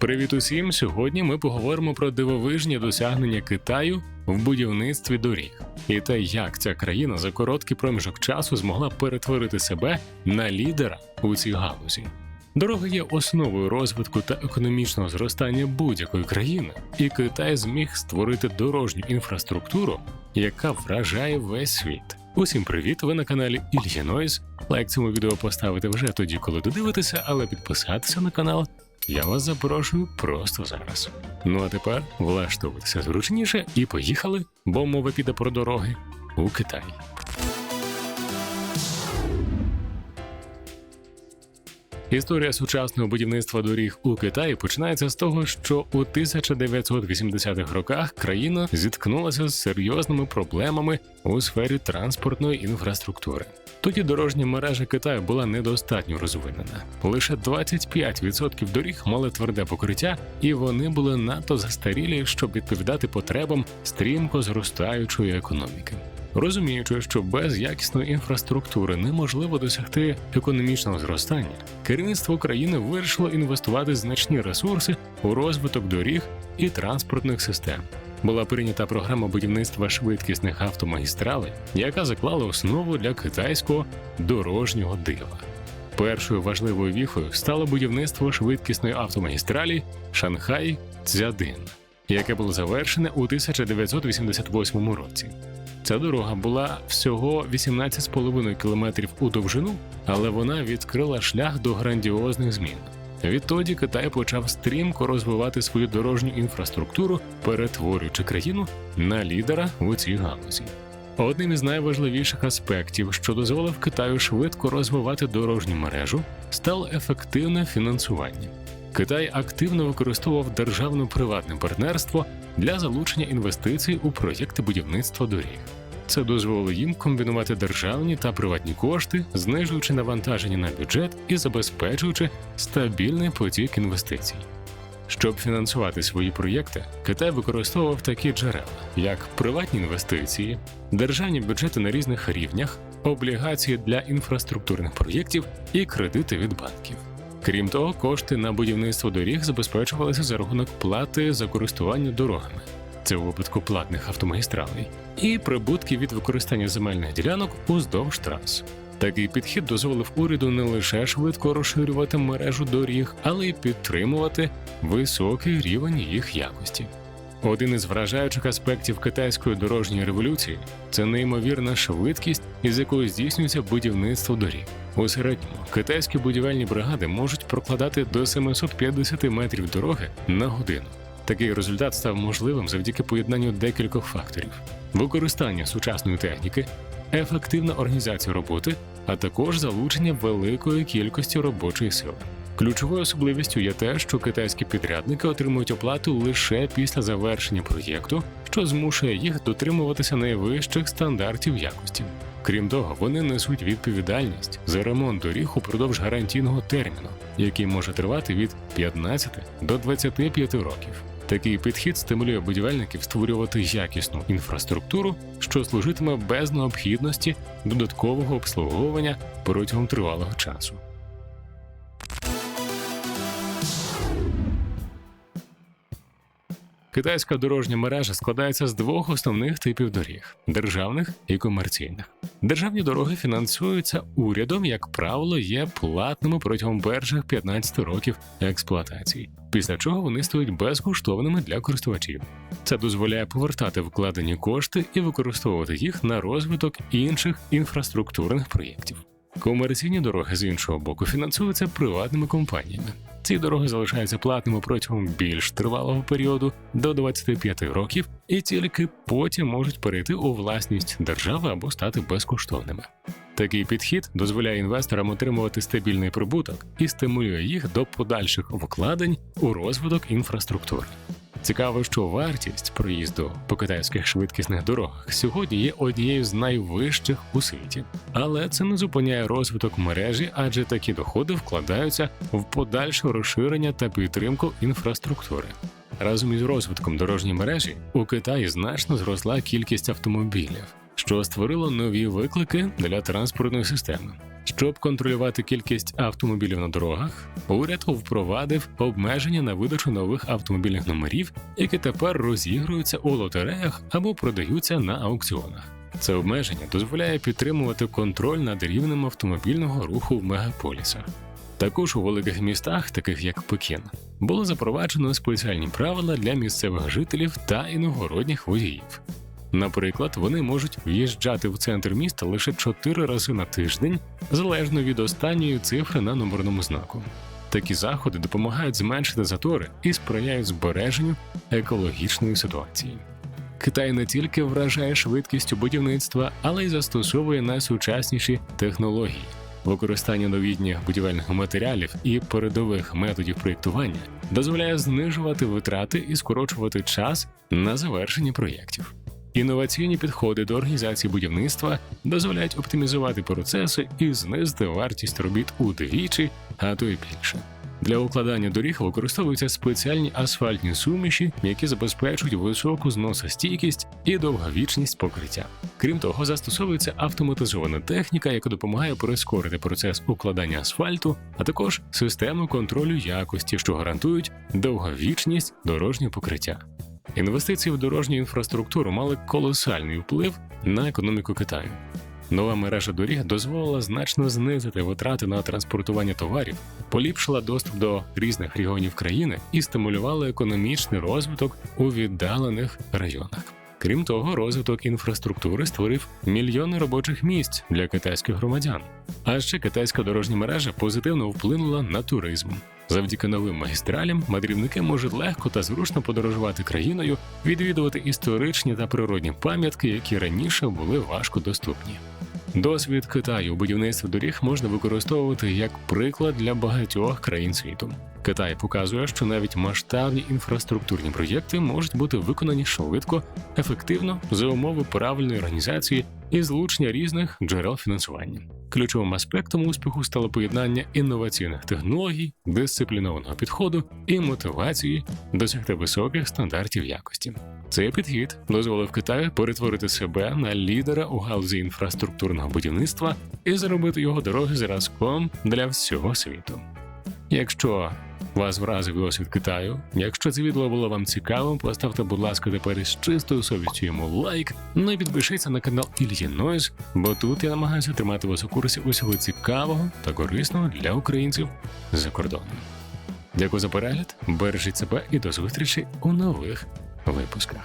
Привіт усім! Сьогодні ми поговоримо про дивовижні досягнення Китаю в будівництві доріг і те, як ця країна за короткий проміжок часу змогла перетворити себе на лідера у цій галузі. Дороги є основою розвитку та економічного зростання будь-якої країни, і Китай зміг створити дорожню інфраструктуру, яка вражає весь світ. Усім привіт! Ви на каналі Ільїнойс. Лайк цьому відео поставити вже тоді, коли додивитеся, але підписатися на канал я вас запрошую просто зараз. Ну а тепер влаштовуйтеся зручніше і поїхали, бо мова піде про дороги у Китай. Історія сучасного будівництва доріг у Китаї починається з того, що у 1980-х роках країна зіткнулася з серйозними проблемами у сфері транспортної інфраструктури. Тоді дорожня мережа Китаю була недостатньо розвинена. Лише 25% доріг мали тверде покриття, і вони були надто застарілі, щоб відповідати потребам стрімко зростаючої економіки. Розуміючи, що без якісної інфраструктури неможливо досягти економічного зростання, керівництво країни вирішило інвестувати значні ресурси у розвиток доріг і транспортних систем. Була прийнята програма будівництва швидкісних автомагістралей, яка заклала основу для китайського дорожнього дива. Першою важливою віхою стало будівництво швидкісної автомагістралі Шанхай Цзядин, яке було завершене у 1988 році. Ця дорога була всього 18,5 кілометрів у довжину, але вона відкрила шлях до грандіозних змін. Відтоді Китай почав стрімко розвивати свою дорожню інфраструктуру, перетворюючи країну на лідера у цій галузі. Одним із найважливіших аспектів, що дозволив Китаю швидко розвивати дорожню мережу, стало ефективне фінансування. Китай активно використовував державно-приватне партнерство для залучення інвестицій у проєкти будівництва доріг. Це дозволило їм комбінувати державні та приватні кошти, знижуючи навантаження на бюджет і забезпечуючи стабільний потік інвестицій. Щоб фінансувати свої проєкти, Китай використовував такі джерела, як приватні інвестиції, державні бюджети на різних рівнях, облігації для інфраструктурних проєктів і кредити від банків. Крім того, кошти на будівництво доріг забезпечувалися за рахунок плати за користування дорогами, це у випадку платних автомагістралей, і прибутки від використання земельних ділянок уздовж трас. Такий підхід дозволив уряду не лише швидко розширювати мережу доріг, але й підтримувати високий рівень їх якості. Один із вражаючих аспектів китайської дорожньої революції це неймовірна швидкість, із якою здійснюється будівництво доріг. У середньому китайські будівельні бригади можуть прокладати до 750 метрів дороги на годину. Такий результат став можливим завдяки поєднанню декількох факторів: використання сучасної техніки, ефективна організація роботи, а також залучення великої кількості робочої сили. Ключовою особливістю є те, що китайські підрядники отримують оплату лише після завершення проєкту, що змушує їх дотримуватися найвищих стандартів якості. Крім того, вони несуть відповідальність за ремонт доріг упродовж гарантійного терміну, який може тривати від 15 до 25 років. Такий підхід стимулює будівельників створювати якісну інфраструктуру, що служитиме без необхідності додаткового обслуговування протягом тривалого часу. Китайська дорожня мережа складається з двох основних типів доріг державних і комерційних. Державні дороги фінансуються урядом, як правило, є платними протягом перших 15 років експлуатації, після чого вони стають безкоштовними для користувачів. Це дозволяє повертати вкладені кошти і використовувати їх на розвиток інших інфраструктурних проєктів. Комерційні дороги з іншого боку фінансуються приватними компаніями. Ці дороги залишаються платними протягом більш тривалого періоду до 25 років, і тільки потім можуть перейти у власність держави або стати безкоштовними. Такий підхід дозволяє інвесторам отримувати стабільний прибуток і стимулює їх до подальших вкладень у розвиток інфраструктури. Цікаво, що вартість проїзду по китайських швидкісних дорогах сьогодні є однією з найвищих у світі, але це не зупиняє розвиток мережі, адже такі доходи вкладаються в подальше розширення та підтримку інфраструктури. Разом із розвитком дорожньої мережі у Китаї значно зросла кількість автомобілів, що створило нові виклики для транспортної системи. Щоб контролювати кількість автомобілів на дорогах, уряд впровадив обмеження на видачу нових автомобільних номерів, які тепер розігруються у лотереях або продаються на аукціонах. Це обмеження дозволяє підтримувати контроль над рівнем автомобільного руху в мегаполісах. Також у великих містах, таких як Пекін, було запроваджено спеціальні правила для місцевих жителів та іногородніх водіїв. Наприклад, вони можуть в'їжджати в центр міста лише 4 рази на тиждень, залежно від останньої цифри на номерному знаку. Такі заходи допомагають зменшити затори і сприяють збереженню екологічної ситуації. Китай не тільки вражає швидкістю будівництва, але й застосовує найсучасніші технології. Використання новітніх будівельних матеріалів і передових методів проєктування дозволяє знижувати витрати і скорочувати час на завершення проєктів. Інноваційні підходи до організації будівництва дозволяють оптимізувати процеси і знизити вартість робіт удвічі, а то й більше. Для укладання доріг використовуються спеціальні асфальтні суміші, які забезпечують високу зносостійкість і довговічність покриття. Крім того, застосовується автоматизована техніка, яка допомагає прискорити процес укладання асфальту, а також системи контролю якості, що гарантують довговічність дорожнього покриття. Інвестиції в дорожню інфраструктуру мали колосальний вплив на економіку Китаю. Нова мережа доріг дозволила значно знизити витрати на транспортування товарів, поліпшила доступ до різних регіонів країни і стимулювала економічний розвиток у віддалених районах. Крім того, розвиток інфраструктури створив мільйони робочих місць для китайських громадян. А ще китайська дорожня мережа позитивно вплинула на туризм. Завдяки новим магістралям мандрівники можуть легко та зручно подорожувати країною, відвідувати історичні та природні пам'ятки, які раніше були важко доступні. Досвід Китаю у будівництві доріг можна використовувати як приклад для багатьох країн світу. Китай показує, що навіть масштабні інфраструктурні проєкти можуть бути виконані швидко, ефективно за умови правильної організації і злучення різних джерел фінансування. Ключовим аспектом успіху стало поєднання інноваційних технологій, дисциплінованого підходу і мотивації досягти високих стандартів якості. Цей підхід дозволив Китаю перетворити себе на лідера у галузі інфраструктурного будівництва і зробити його дороги зразком для всього світу. Якщо вас вразив досвід Китаю, якщо це відео було вам цікавим, поставте, будь ласка, тепер із чистою совістю йому лайк, ну і підпишіться на канал Ільї Нойз, бо тут я намагаюся тримати вас у курсі усього цікавого та корисного для українців за кордоном. Дякую за перегляд, бережіть себе і до зустрічі у нових випусках.